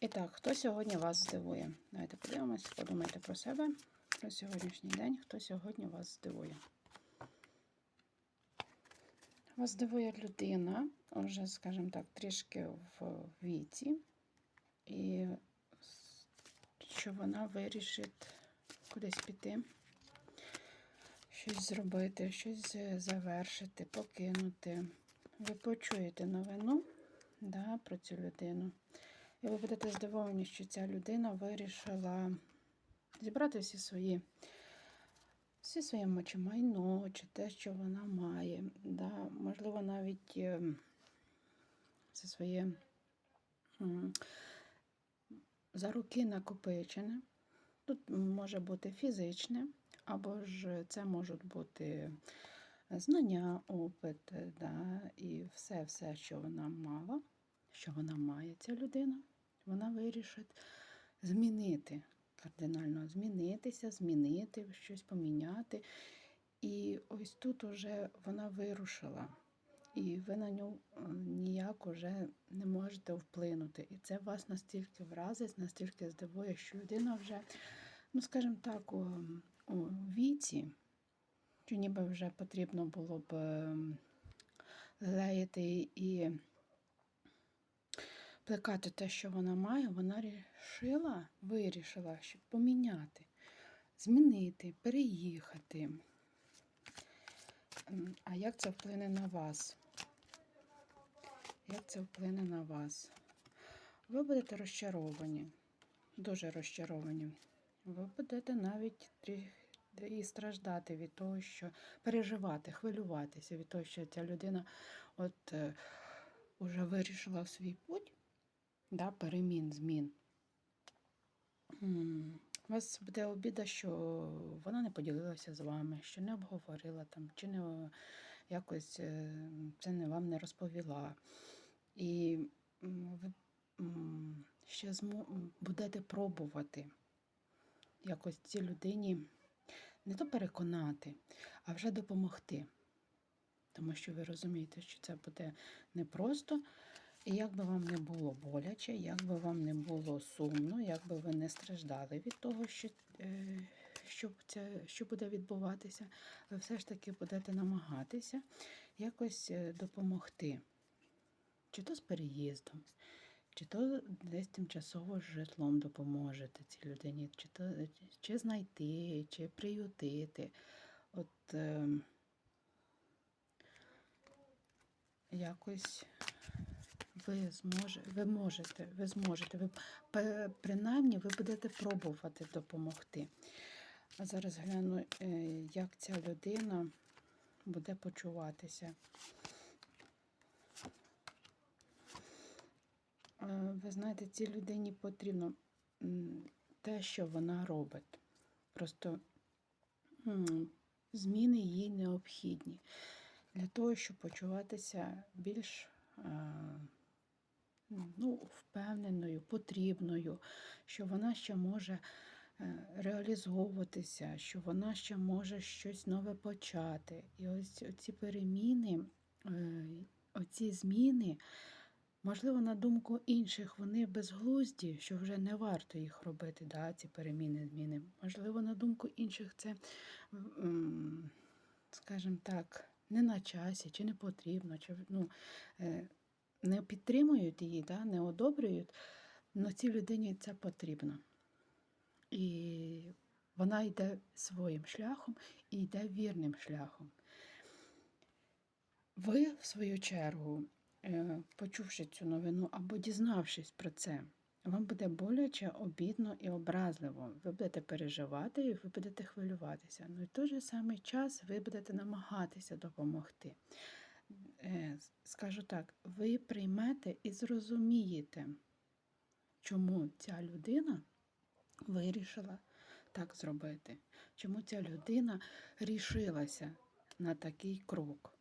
І так, хто сьогодні вас здивує? Давайте подивимось, подумайте про себе про сьогоднішній день. Хто сьогодні вас здивує? Вас здивує людина, вже, скажімо так, трішки в віці, і що вона вирішить кудись піти, щось зробити, щось завершити, покинути. Ви почуєте новину да, про цю людину. І ви будете здивовані, що ця людина вирішила зібрати всі свої всі своє майно, чи те, що вона має. Да? Можливо, навіть е, це своє за роки накопичене. Тут може бути фізичне, або ж це можуть бути знання, опит, да? і все, все, що вона мала, що вона має, ця людина, вона вирішить змінити кардинально змінитися, змінити, щось поміняти. І ось тут уже вона вирушила, і ви на нього ніяк уже не можете вплинути. І це вас настільки вразить, настільки здивує, що людина вже, ну скажімо так, у, у віці, що ніби вже потрібно було б ем, леяти і плекати те, що вона має, вона рішила, вирішила, щоб поміняти, змінити, переїхати. А як це вплине на вас? Як це вплине на вас? Ви будете розчаровані, дуже розчаровані. Ви будете навіть і страждати від того, що переживати, хвилюватися від того, що ця людина от е, уже вирішила свій путь да, перемін, змін. У вас буде обіда, що вона не поділилася з вами, що не обговорила там, чи не якось е, це не вам не розповіла. І ви ще будете пробувати якось цій людині не то переконати, а вже допомогти. Тому що ви розумієте, що це буде непросто. І як би вам не було боляче, як би вам не було сумно, як би ви не страждали від того, що е, що, це, що буде відбуватися, ви все ж таки будете намагатися якось е, допомогти. Чи то з переїздом, чи то десь тимчасово з житлом допоможете цій людині, чи то чи знайти, чи приютити. От е, якось ви зможете, ви можете, ви зможете, ви принаймні ви будете пробувати допомогти. А зараз гляну, е, як ця людина буде почуватися. Ви знаєте, цій людині потрібно те, що вона робить. Просто зміни їй необхідні для того, щоб почуватися більш ну, впевненою, потрібною, що вона ще може е, реалізовуватися, що вона ще може щось нове почати. І ось ці переміни, е, оці зміни, можливо, на думку інших, вони безглузді, що вже не варто їх робити, да, ці переміни, зміни. Можливо, на думку інших, це, скажімо так, не на часі, чи не потрібно, чи ну, е, не підтримують її, да, не одобрюють, але цій людині це потрібно. І вона йде своїм шляхом і йде вірним шляхом. Ви, в свою чергу, е, почувши цю новину або дізнавшись про це, вам буде боляче, обідно і образливо. Ви будете переживати і ви будете хвилюватися. Ну і в той же самий час ви будете намагатися допомогти. Е, скажу так, ви приймете і зрозумієте, чому ця людина вирішила так зробити, чому ця людина рішилася на такий крок.